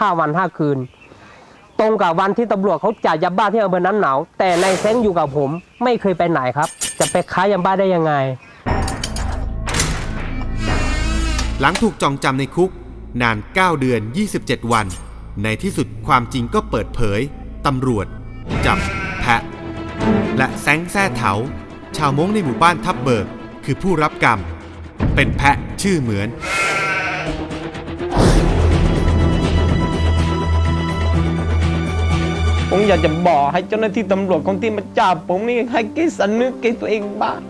ห้าวันห้าคืน ตรงกับวันที่ตำรวจเขาจ่ายยาบ้าที่อำเภอน้ำหนาว แต่นายแซงอยู่กับผมไม่เคยไปไหนครับ จะไปค้ายาบ้าได้ยังไง หลังถูกจองจำในคุก นาน 9 เดือน 27 วัน ในที่สุดความจริงก็เปิดเผยตำรวจ จับ แพะ และแซงแซ่เถา ชาวม้งในหมู่บ้านทับเบิก คือผู้รับกรรม เป็นแพะชื่อเหมือน ผมอยากจะบอกให้เจ้าหน้าที่ตำรวจคนที่มาจับผมนี่ให้กิสำนึกกิตัวเองบ้าง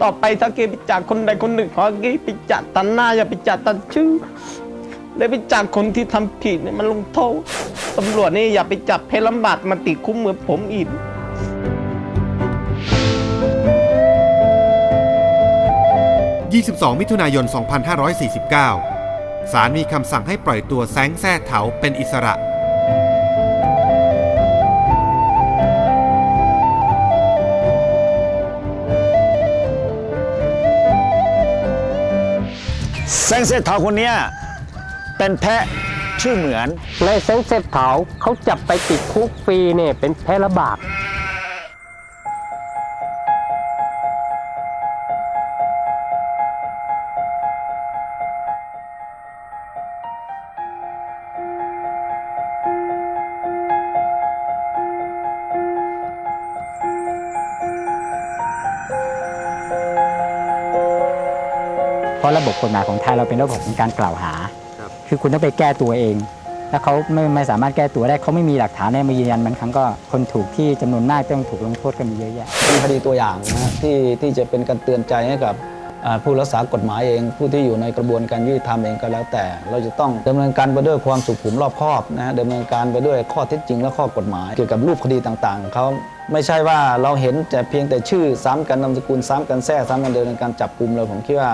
ต่อไปถ้าเกไปจับคนใดคนหนึ่งขอเกไปจับตันหน้าอย่าไปจับตันชื่อได้ไปจับคนที่ทำผิดเนี่ยมันลงโทษตำรวจนี่อย่าไปจับเพลลำบากมาติดคุกเหมือนผมอีก22 มิถุนายน 2549 ศาลมีคำสั่งให้ปล่อยตัวแซงแซ่เถาเป็นอิสระ งเซตเทาคนนี้เป็นแพะชื่อเหมือนนายแซงเซฟเถาเขาจับไปติดคุกฟรีเนี่ยเป็นแพะระบาด ราะระบบกฎหมายของไทยเราเป็นระบบของการกล่าวหา คือคุณต้องไปแก้ตัวเองแล้วเขาไม่ไม่สามารถแก้ตัวได้เขาไม่มีหลักฐานในมายืนยันบางครั้งก็คนถูกที่จำนวนมากต้องถูกลงโทษกันมีเยอะแยะเป็นคดีตัวอย่างนะฮะที่ที่จะเป็นการเตือนใจให้กับอ่าผู้รักษากฎหมายเอง ผู้ที่อยู่ในกระบวนการยุติธรรมเองก็แล้วแต่ เราจะต้องดำเนินการไปด้วยความสุขุมรอบคอบนะฮะดำเนินการไปด้วยข้อเท็จจริงและข้อกฎหมาย เกี่ยวกับรูปคดีต่างๆของเขาไม่ใช่ว่าเราเห็นแต่เพียงแต่ชื่อ ซ้ำกันนามสกุลซ้ำกันแท้ซ้ำกันเดินการจับกลุ่มเลยผมคิดว่า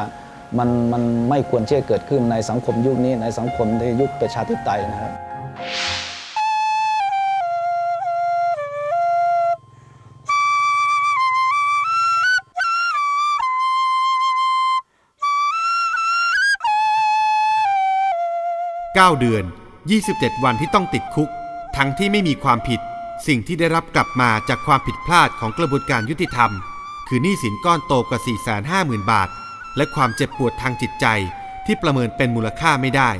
มันมันไม่ควรที่จะเกิดขึ้นในสังคมยุคนี้ในสังคมในยุคประชาธิปไตยนะครับ9 เดือน 27 วันที่ต้องติดคุก ทั้งที่ไม่มีความผิด สิ่งที่ได้รับกลับมาจากความผิดพลาดของกระบวนการยุติธรรม คือหนี้สินก้อนโตกว่า 450,000 บาท และความเจ็บปวดทางจิตใจที่ประเมินเป็นมูลค่าไม่ได้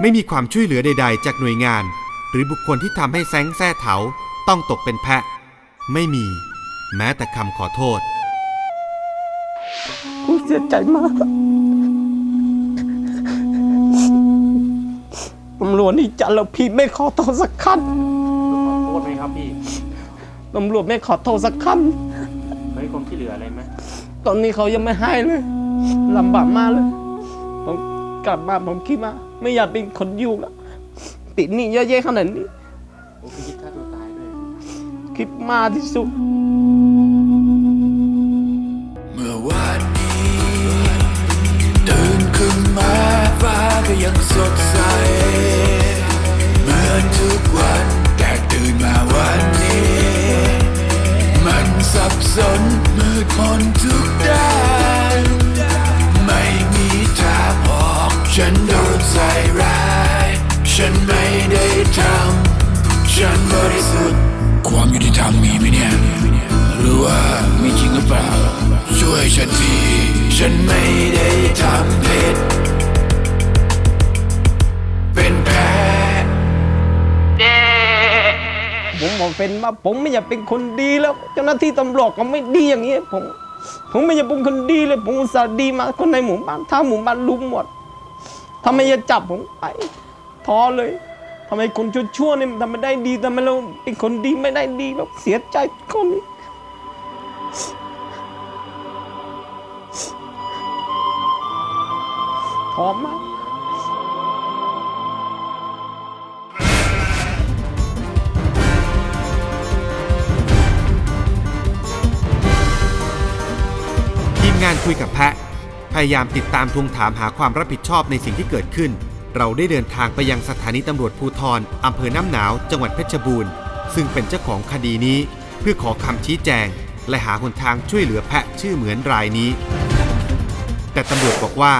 ไม่มีความช่วยเหลือใด ๆ จากหน่วยงาน หรือบุคคลที่ทำให้แซงแซ่เถาต้องตกเป็นแพะ ไม่มี แม้แต่คำขอโทษ ผมเสียใจมากตำรวจนี่จับเราผิดไม่ขอโทษสักคโทษไหมครับพี่ำตำรวจไม่ขอโทษสักคไม่ให้ความช่วยเหลืออะไรไหมำตอนนี้เขายังไม่ให้เลยลำบากมากเลย ผมกลับมาผมคิดมาไม่อยากเป็นคนอยู่แล้วติดหนี้เยอะแยะขนาดนี้ โอ้พี่คิดฆ่าตัวตายด้วยคิดมากที่สุด ดนใส่ร้าย ฉันไม่ได้ทำ ฉันบริสุทธิ์ ความยุติธรรมมีไหมเนี่ย หรือว่ามีจริงหรือเปล่า ช่วยฉันที ฉันไม่ได้ทำผิด เป็นแพ้ ผมบอกเป็นว่าผมไม่อยากเป็นคนดีแล้ว เจ้าหน้าที่ตำรวจก็ไม่ดีอย่างนี้ผม ผมไม่อยากเป็นคนดีเลย ผมอุตส่าห์ดีมาคนในหมู่บ้านถ้าหมู่บ้านรู้หมด ทำไมจะจับผมไปท้อเลยทำไมคนชั่วๆนี่ทำไม่ได้ดีทำไมเราเป็นคนดีไม่ได้ดีแบบเสียใจคนนี้ท้อมากทีมงานคุยกับแพะ พยายามติดตามทวงถามหาความรับผิดชอบในสิ่งที่เกิดขึ้น เราได้เดินทางไปยังสถานีตำรวจภูธรอำเภอน้ำหนาว จังหวัดเพชรบูรณ์ ซึ่งเป็นเจ้าของคดีนี้ เพื่อขอคำชี้แจง และหาหนทางช่วยเหลือแพะชื่อเหมือนรายนี้ แต่ตำรวจบอกว่า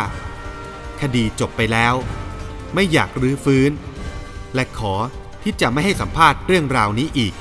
คดีจบไปแล้ว ไม่อยากรื้อฟื้น และขอที่จะไม่ให้สัมภาษณ์เรื่องราวนี้อีก